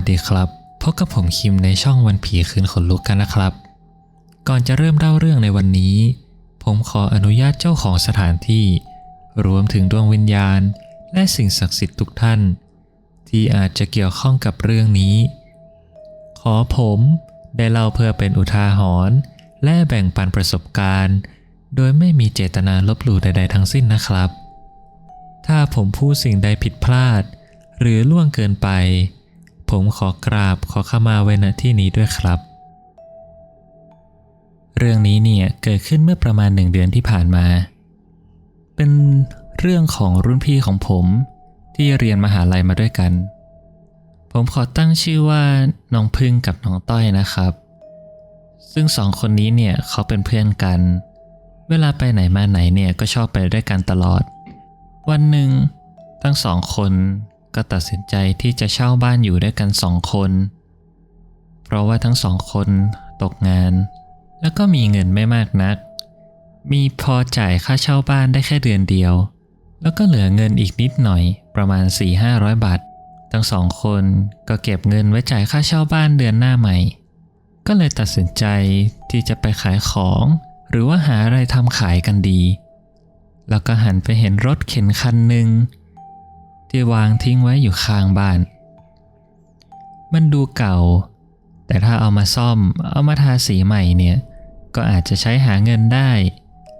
วัสดีครับพบกับผมคิมในช่องวันผีคืนขนลุกกันนะครับ ก่อนจะเริ่มเล่าเรื่องในวันนี้ ผมขออนุญาตเจ้าของสถานที่ รวมถึงดวงวิญญาณ และสิ่งศักดิ์สิทธิ์ทุกท่าน ที่อาจจะเกี่ยวข้องกับเรื่องนี้ ขอผมได้เล่าเพื่อเป็นอุทาหรณ์และแบ่งปันประสบการณ์ โดยไม่มีเจตนาลบหลู่ใด ๆ ทั้งสิ้นนะครับ ถ้าผมพูดสิ่งใดผิดพลาด หรือล่วงเกินไป ผมขอกราบขอขมาไว้ณที่นี้ด้วยครับ เรื่องนี้เนี่ยเกิดขึ้นเมื่อประมาณหนึ่งเดือนที่ผ่านมา เป็นเรื่องของรุ่นพี่ของผมที่เรียนมหาลัยมาด้วยกัน ผมขอตั้งชื่อว่าน้องพึ่งกับน้องต้อยนะครับ ซึ่งสองคนนี้เนี่ยเขาเป็นเพื่อนกัน เวลาไปไหนมาไหนเนี่ยก็ชอบไปด้วยกันตลอด วันหนึ่งทั้งสองคน ก็ตัดสินใจที่จะเช่าบ้านอยู่ด้วยกันสองคน เพราะว่าทั้งสองคนตกงาน แล้วก็มีเงินไม่มากนัก มีพอจ่ายค่าเช่าบ้านได้แค่เดือนเดียว แล้วก็เหลือเงินอีกนิดหน่อยประมาณ 4-500 บาท ทั้งสองคนก็เก็บเงินไว้จ่ายค่าเช่าบ้านเดือนหน้าใหม่ ก็เลยตัดสินใจที่จะไปขายของ หรือว่าหาอะไรทำขายกันดี แล้วก็หันไปเห็นรถเข็นคันหนึ่ง ที่วางทิ้งไว้อยู่ข้างบ้าน มันดูเก่า แต่ถ้าเอามาซ่อมเอามาทาสีใหม่เนี่ยก็อาจจะใช้หาเงินได้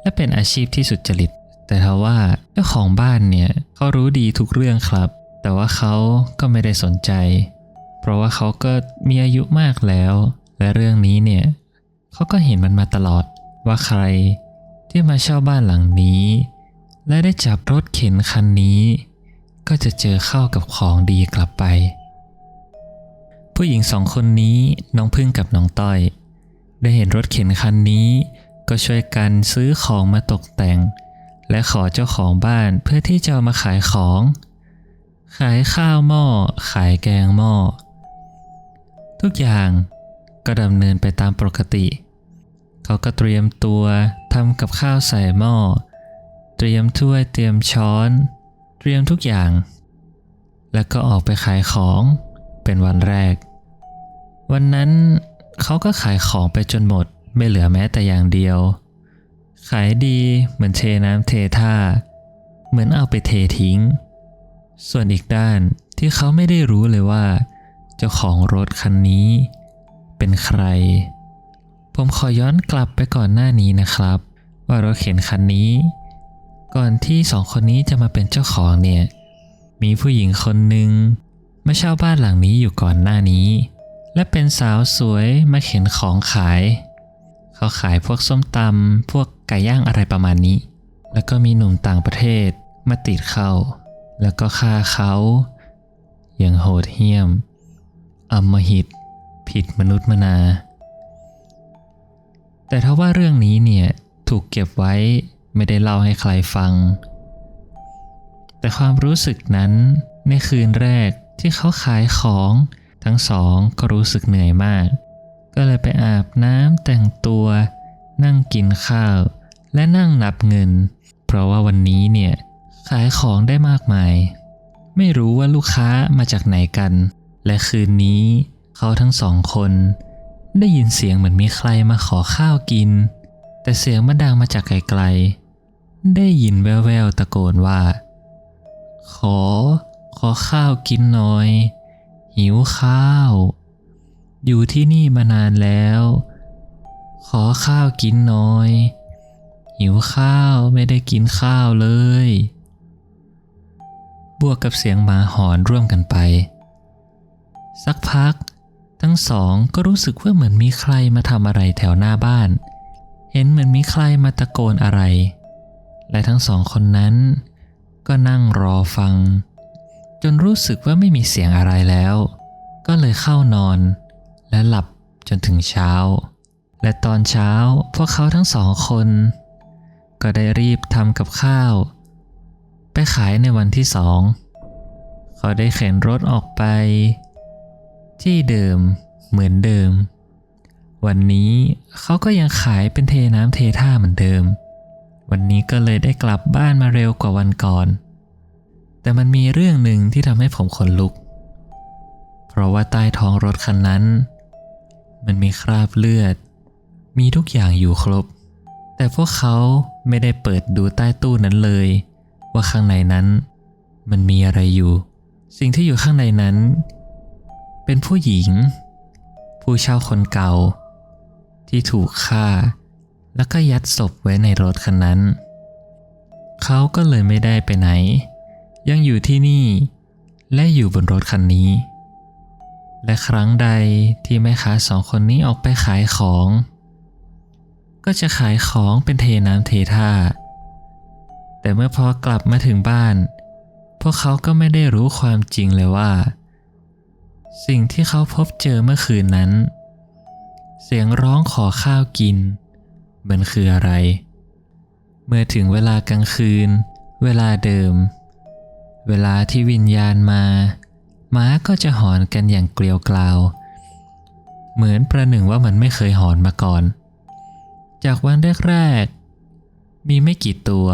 และเป็นอาชีพที่สุจริต แต่ทว่าเจ้าของบ้านเนี่ยเขารู้ดีทุกเรื่องครับ แต่ว่าเขาก็ไม่ได้สนใจ เพราะว่าเขาก็มีอายุมากแล้ว และเรื่องนี้เนี่ยเขาก็เห็นมันมาตลอดว่าใครที่มาเช่าบ้านหลังนี้ และได้จับรถเข็นคันนี้ ก็จะเจอเข้ากับของดีกลับไป ผู้หญิงสองคนนี้น้องพึ่งกับน้องต้อย ได้เห็นรถเข็นคันนี้ ก็ช่วยกันซื้อของมาตกแต่ง และขอเจ้าของบ้านเพื่อที่จะามาขายของ ขายข้าวหม้อ ขายแกงหม้อ ทุกอย่างก็ดำเนินไปตามปกติ เขาก็เตรียมตัวทำกับข้าวใส่หม้อ เตรียมถ้วยเตรียมช้อน เตรียมทุกอย่าง แล้วก็ออกไปขายของเป็นวันแรก วันนั้นเขาก็ขายของไปจนหมดไม่เหลือแม้แต่อย่างเดียว ขายดีเหมือนเทน้ำเทท่า เหมือนเอาไปเททิ้ง ส่วนอีกด้านที่เขาไม่ได้รู้เลยว่า เจ้าของรถคันนี้ เป็นใคร ผมขอย้อนกลับไปก่อนหน้านี้นะครับ ว่ารถเข็นคันนี้ ก่อนที่สองคนนี้จะมาเป็นเจ้าของเนี่ย มีผู้หญิงคนหนึ่งมาเช่าบ้านหลังนี้อยู่ก่อนหน้านี้ และเป็นสาวสวยมาเข็นของขาย เขาขายพวกส้มตำพวกไก่ย่างอะไรประมาณนี้ แล้วก็มีหนุ่มต่างประเทศมาติดเขาแล้วก็ฆ่าเขาอย่างโหดเหี้ยมอำมหิต ผิดมนุษย์มนา แต่ถ้าว่าเรื่องนี้เนี่ยถูกเก็บไว้ ไม่ได้เล่าให้ใครฟัง แต่ความรู้สึกนั้นในคืนแรกที่เขาขายของทั้งสองก็รู้สึกเหนื่อยมาก ก็เลยไปอาบน้ำแต่งตัว นั่งกินข้าว และนั่งนับเงิน เพราะว่าวันนี้เนี่ยขายของได้มากมาย ไม่รู้ว่าลูกค้ามาจากไหนกัน และคืนนี้เขาทั้งสองคน ได้ยินเสียงเหมือนมีใครมาขอข้าวกิน แต่เสียงมันดังมาจากไกลๆ ได้ยินแว่วๆตะโกนว่า ขอ ขอข้าวกินหน่อย หิวข้าว อยู่ที่นี่มานานแล้ว ขอข้าวกินหน่อย หิวข้าวไม่ได้กินข้าวเลย บวกกับเสียงหมาหอนร่วมกันไป สักพัก ทั้งสองก็รู้สึกว่าเหมือนมีใครมาทำอะไรแถวหน้าบ้านเเห็นเหมือนมีใครมาตะโกนอะไร และทั้งสองคนนั้น ก็นั่งรอฟัง จนรู้สึกว่าไม่มีเสียงอะไรแล้ว ก็เลยเข้านอน และหลับจนถึงเช้า และตอนเช้าพวกเขาทั้งสองคน ก็ได้รีบทำกับข้าว ไปขายในวันที่สองเขาได้เข็นรถออกไป ที่เดิมเหมือนเดิม วันนี้เขาก็ยังขายเป็นเทน้ำเทท่าเหมือนเดิม วันนี้ก็เลยได้กลับบ้านมาเร็วกว่าวันก่อน แต่มันมีเรื่องหนึ่งที่ทำให้ผมขนลุก เพราะว่าใต้ท้องรถคันนั้น มันมีคราบเลือด มีทุกอย่างอยู่ครบ แต่พวกเขาไม่ได้เปิดดูใต้ตู้นั้นเลย ว่าข้างในนั้น มันมีอะไรอยู่ สิ่งที่อยู่ข้างในนั้น เป็นผู้หญิงผู้เช่าคนเก่า ที่ถูกฆ่า แล้วก็ยัดศพไว้ในรถคันนั้น เขาก็เลยไม่ได้ไปไหน ยังอยู่ที่นี่ และอยู่บนรถคันนี้ และครั้งใดที่แม่ค้าสองคนนี้ออกไปขายของ ก็จะขายของเป็นเทน้ำเทท่า แต่เมื่อพอกลับมาถึงบ้าน พวกเขาก็ไม่ได้รู้ความจริงเลยว่า สิ่งที่เขาพบเจอเมื่อคืนนั้น เสียงร้องขอข้าวกิน มันคืออะไร เมื่อถึงเวลากลางคืน เวลาเดิม เวลาที่วิญญาณมา ม้าก็จะหอนกันอย่างเกลียวกราว เหมือนประหนึ่งว่ามันไม่เคยหอนมาก่อน จากวันแรกๆ มีไม่กี่ตัว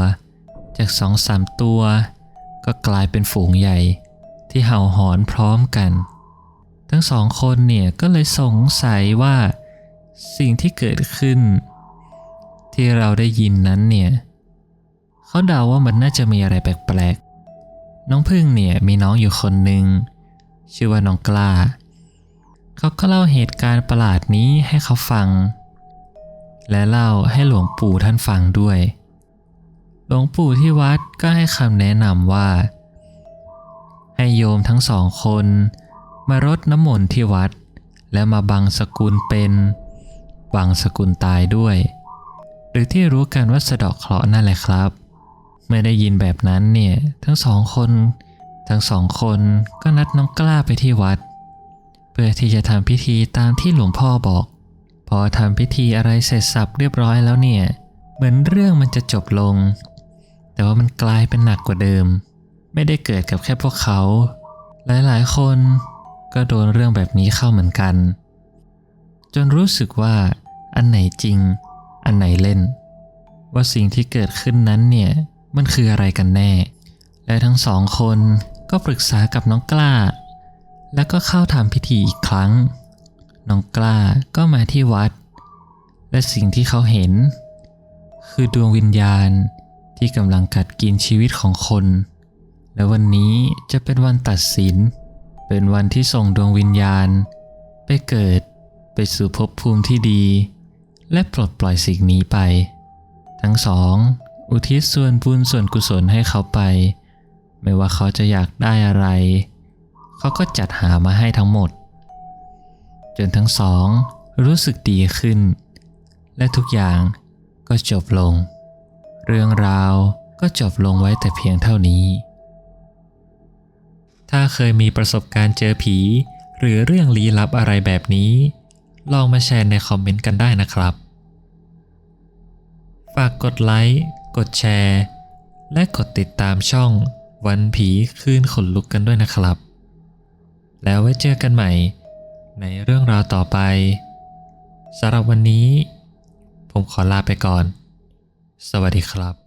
จากสองสามตัว ก็กลายเป็นฝูงใหญ่ ที่เห่าหอนพร้อมกัน ทั้งสองคนเนี่ยก็เลยสงสัยว่า สิ่งที่เกิดขึ้น ที่เราได้ยินนั้นเนี่ยเขาเดาว่ามันน่าจะมีอะไรแปลกๆ น้องพึ่งเนี่ยมีน้องอยู่คนหนึ่งชื่อว่าน้องกล้า เขาก็เล่าเหตุการณ์ประหลาดนี้ให้เขาฟัง และเล่าให้หลวงปู่ท่านฟังด้วย หลวงปู่ที่วัดก็ให้คำแนะนำว่า ให้โยมทั้งสองคน มารดน้ำมนต์ที่วัด และมาบังสกุลเป็น บังสกุลตายด้วย หรือที่รู้กันว่าสะดอกเคราะห์นั่นแหละครับ เมื่อได้ยินแบบนั้นเนี่ย ทั้งสองคน ทั้งสองคนก็นัดน้องกล้าไปที่วัด เพื่อที่จะทำพิธีตามที่หลวงพ่อบอก พอทำพิธีอะไรเสร็จสับเรียบร้อยแล้วเนี่ย เหมือนเรื่องมันจะจบลง แต่ว่ามันกลายเป็นหนักกว่าเดิม ไม่ได้เกิดกับแค่พวกเขา หลายๆ คนก็โดนเรื่องแบบนี้เข้าเหมือนกัน จนรู้สึกว่า อันไหนจริง อันไหนเล่น ว่าสิ่งที่เกิดขึ้นนั้นเนี่ยมันคืออะไรกันแน่ และทั้งสองคนก็ปรึกษากับน้องกล้า แล้วก็เข้าทำพิธีอีกครั้ง น้องกล้าก็มาที่วัด และสิ่งที่เขาเห็น คือดวงวิญญาณที่กำลังกัดกินชีวิตของคน และวันนี้จะเป็นวันตัดสิน เป็นวันที่ส่งดวงวิญญาณ ไปเกิดไปสู่ภพภูมิที่ดี และปลดปล่อยสิ่งนี้ไป ทั้งสอง อุทิศส่วนบุญส่วนกุศลให้เขาไป ไม่ว่าเขาจะอยากได้อะไร เขาก็จัดหามาให้ทั้งหมด จนทั้งสอง รู้สึกดีขึ้น และทุกอย่างก็จบลง เรื่องราวก็จบลงไว้แต่เพียงเท่านี้ ถ้าเคยมีประสบการณ์เจอผี หรือเรื่องลี้ลับอะไรแบบนี้ ลองมาแชร์ในคอมเมนต์กันได้นะครับ ฝากกดไลค์ กดแชร์ และกดติดตามช่องวันผีคืนขนลุกกันด้วยนะครับ แล้วไว้เจอกันใหม่ ในเรื่องราวต่อไปสำหรับวันนี้ ผมขอลาไปก่อน สวัสดีครับ